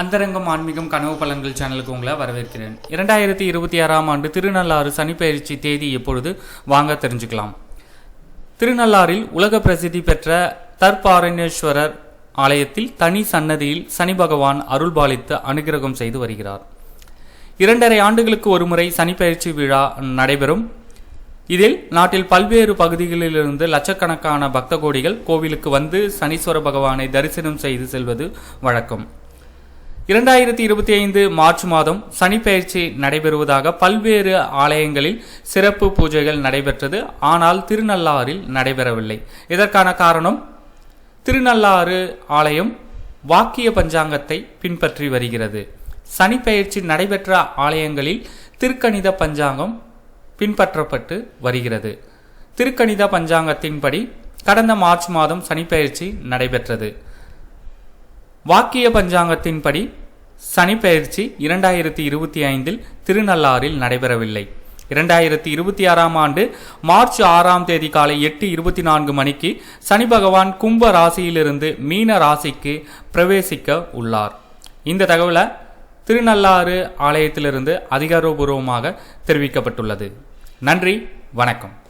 அந்தரங்கம் ஆன்மீகம் கனவு பலன்கள் சேனலுக்கு உங்களை வரவேற்கிறேன். இரண்டாயிரத்தி இருபத்தி ஆறாம் ஆண்டு திருநள்ளாறு சனிப்பயிற்சி தேதி எப்பொழுது? வாங்க தெரிஞ்சுக்கலாம். திருநள்ளாறில் உலக பிரசித்தி பெற்ற தற்பாரண்யேஸ்வரர் ஆலயத்தில் தனி சன்னதியில் சனி பகவான் அருள்பாலித்து அனுகிரகம் செய்து வருகிறார். இரண்டரை ஆண்டுகளுக்கு ஒருமுறை சனிப்பயிற்சி விழா நடைபெறும். இதில் நாட்டில் பல்வேறு பகுதிகளிலிருந்து லட்சக்கணக்கான பக்த கோடிகள் கோவிலுக்கு வந்து சனீஸ்வர பகவானை தரிசனம் செய்து செல்வது வழக்கம். இரண்டாயிரத்தி இருபத்தி ஐந்து மார்ச் மாதம் சனிப்பெயர்ச்சி நடைபெறுவதாக பல்வேறு ஆலயங்களில் சிறப்பு பூஜைகள் நடைபெற்றது. ஆனால் திருநள்ளாறில் நடைபெறவில்லை. இதற்கான காரணம் திருநள்ளாறு ஆலயம் வாக்கிய பஞ்சாங்கத்தை பின்பற்றி வருகிறது. சனிப்பெயர்ச்சி நடைபெற்ற ஆலயங்களில் திருக்கணித பஞ்சாங்கம் பின்பற்றப்பட்டு வருகிறது. திருக்கணித பஞ்சாங்கத்தின்படி கடந்த மார்ச் மாதம் சனிப்பெயர்ச்சி நடைபெற்றது. வாக்கிய பஞ்சாங்கத்தின்படி சனிப்பெயர்ச்சி இரண்டாயிரத்தி இருபத்தி ஐந்தில் திருநள்ளாறில் நடைபெறவில்லை. இரண்டாயிரத்தி இருபத்தி ஆறாம் ஆண்டு மார்ச் ஆறாம் தேதி காலை எட்டு இருபத்தி நான்கு மணிக்கு சனி பகவான் கும்ப ராசியிலிருந்து மீன ராசிக்கு பிரவேசிக்க உள்ளார். இந்த தகவலை திருநள்ளாறு ஆலயத்திலிருந்து அதிகாரபூர்வமாக தெரிவிக்கப்பட்டுள்ளது. நன்றி வணக்கம்.